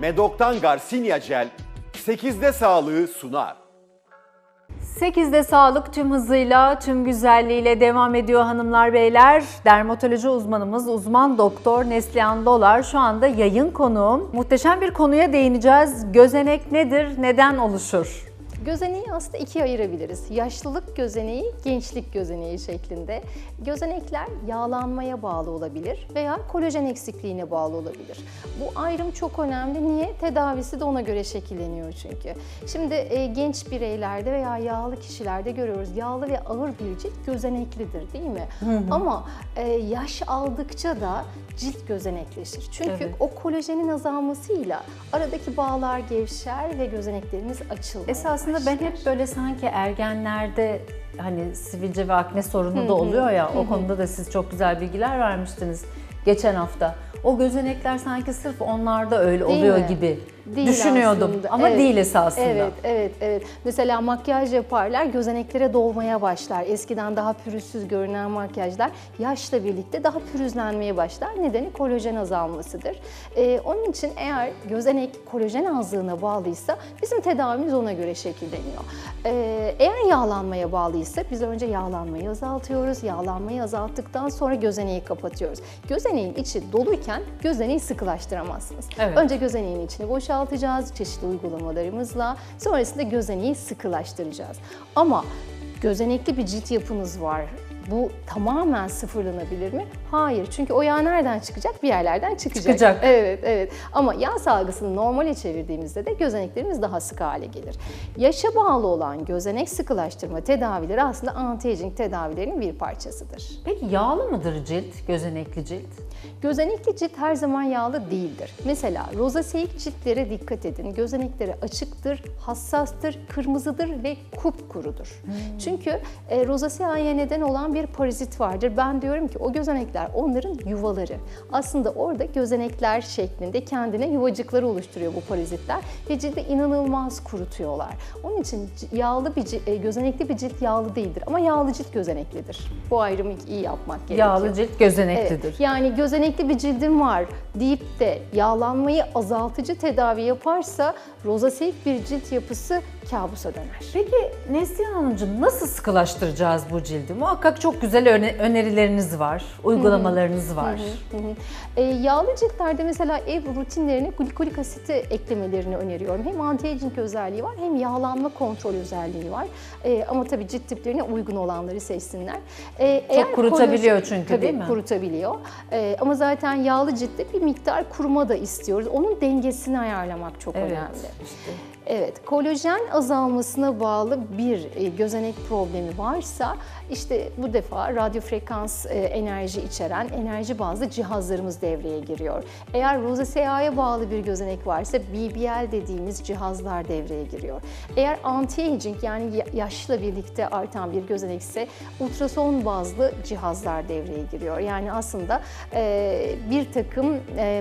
Medok'tan Garcinia Gel 8'de sağlığı sunar. 8'de sağlık tüm hızıyla, tüm güzelliğiyle devam ediyor hanımlar beyler. Dermatoloji uzmanımız uzman doktor Neslihan Dolar şu anda yayın konuğum. Muhteşem bir konuya değineceğiz. Gözenek nedir, neden oluşur? Gözeneği aslında ikiye ayırabiliriz. Yaşlılık gözeneği, gençlik gözeneği şeklinde. Gözenekler yağlanmaya bağlı olabilir veya kolajen eksikliğine bağlı olabilir. Bu ayrım çok önemli. Niye? Tedavisi de ona göre şekilleniyor çünkü. Şimdi e, genç bireylerde veya yağlı kişilerde görüyoruz. Yağlı ve ağır bir cilt gözeneklidir değil mi? Ama e, yaş aldıkça da cilt gözenekleşir. Çünkü Evet. o kolajenin azalmasıyla aradaki bağlar gevşer ve gözeneklerimiz açılmaya Esasında ben başlar. hep böyle sanki ergenlerde hani sivilce ve akne sorunu da oluyor ya o konuda da siz çok güzel bilgiler vermiştiniz geçen hafta. O gözenekler sanki sırf onlarda öyle Değil oluyor mi? gibi Değil düşünüyordum aslında. ama Evet. değil esasında. Evet, evet, evet. Mesela makyaj yaparlar, gözeneklere dolmaya başlar. Eskiden daha pürüzsüz görünen makyajlar yaşla birlikte daha pürüzlenmeye başlar. Nedeni kolajen azalmasıdır. Ee, onun için eğer gözenek kolajen azlığına bağlıysa bizim tedavimiz ona göre şekilleniyor. Ee, eğer yağlanmaya bağlıysa biz önce yağlanmayı azaltıyoruz. Yağlanmayı azalttıktan sonra gözeneği kapatıyoruz. Gözeneğin içi doluyken gözeneği sıkılaştıramazsınız. Evet. Önce gözeneğin içini boşaltacağız çeşitli uygulamalarımızla. Sonrasında gözeneği sıkılaştıracağız. Ama gözenekli bir cilt yapınız var. Bu tamamen sıfırlanabilir mi? Hayır. Çünkü o yağ nereden çıkacak? Bir yerlerden çıkacak. Çıkacak. Evet, evet. Ama yağ salgısını normale çevirdiğimizde de gözeneklerimiz daha sık hale gelir. Yaşa bağlı olan gözenek sıkılaştırma tedavileri aslında anti-aging tedavilerinin bir parçasıdır. Peki yağlı mıdır cilt, gözenekli cilt? Gözenekli cilt her zaman yağlı değildir. Mesela rozaseik ciltlere dikkat edin. Gözenekleri açıktır, hassastır, kırmızıdır ve kupkurudur. Çünkü e, rozaseaya neden olan bir parazit vardır. Ben diyorum ki o gözenekler onların yuvaları. Aslında orada gözenekler şeklinde kendine yuvacıkları oluşturuyor bu parazitler ve cildi inanılmaz kurutuyorlar. Onun için yağlı bir cilt, e, gözenekli bir cilt yağlı değildir ama yağlı cilt gözeneklidir. Bu ayrımı iyi yapmak gerekiyor. Yağlı cilt gözeneklidir. Evet, yani gözenekli bir cildim var deyip de yağlanmayı azaltıcı tedavi yaparsa rozaseik bir cilt yapısı kabusa döner. Peki Neslihan Hanımcığım nasıl sıkılaştıracağız bu cildi? Muhakkak çok güzel öne- önerileriniz var, uygulamalarınız var. Hı hı. E, yağlı ciltlerde mesela ev rutinlerine glikolik asiti eklemelerini öneriyorum. Hem anti-aging özelliği var hem yağlanma kontrol özelliği var. E, ama tabii cilt tiplerine uygun olanları seçsinler. E, eğer kurutabiliyor kolajen- çünkü, tabii, değil mi? kurutabiliyor. E, ama zaten yağlı ciltte bir miktar kuruma da istiyoruz. Onun dengesini ayarlamak çok Evet, önemli. işte. Evet, kolajen azalmasına bağlı bir e, gözenek problemi varsa işte bu defa radyo frekans e, enerji içeren enerji bazlı cihazlarımız devreye giriyor. Eğer rozaseaya bağlı bir gözenek varsa BBL dediğimiz cihazlar devreye giriyor. Eğer anti-aging yani ya- yaşla birlikte artan bir gözenekse ultrason bazlı cihazlar devreye giriyor. Yani aslında e, bir takım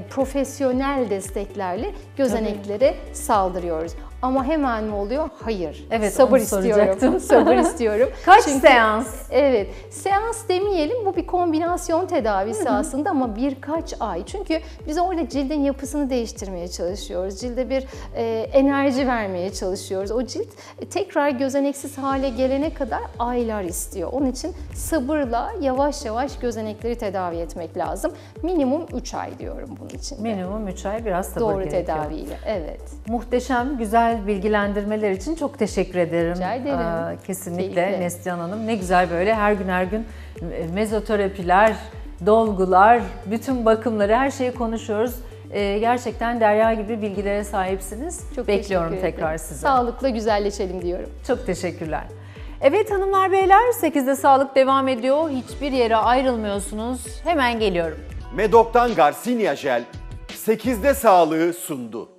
profesyonel desteklerle gözeneklere saldırıyoruz. Ama hemen mi oluyor? Hayır. Evet, Sabır istiyorum. Sabır istiyorum. Kaç Çünkü- seans? Evet, seans demeyelim bu bir kombinasyon tedavisi aslında ama birkaç ay. Çünkü biz orada cildin yapısını değiştirmeye çalışıyoruz. Cilde bir e, enerji vermeye çalışıyoruz. O cilt e, tekrar gözeneksiz hale gelene kadar aylar istiyor. Onun için sabırla yavaş yavaş gözenekleri tedavi etmek lazım. Minimum 3 ay diyorum bunun için. Minimum 3 ay biraz sabır Doğru gerekiyor. tedaviyle. Evet. Muhteşem, güzel bilgilendirmeler için çok teşekkür ederim. Rica ederim. Aa, kesinlikle Keyifli. Neslihan Hanım. Ne güzel böyle her gün her gün mezoterapiler, dolgular, bütün bakımları her şeyi konuşuyoruz. Ee, gerçekten derya gibi bilgilere sahipsiniz. Çok Bekliyorum teşekkür ederim. tekrar sizi. Sağlıkla güzelleşelim diyorum. Çok teşekkürler. Evet hanımlar beyler 8'de sağlık devam ediyor. Hiçbir yere ayrılmıyorsunuz. Hemen geliyorum. Medok'tan Garcinia Gel 8'de sağlığı sundu.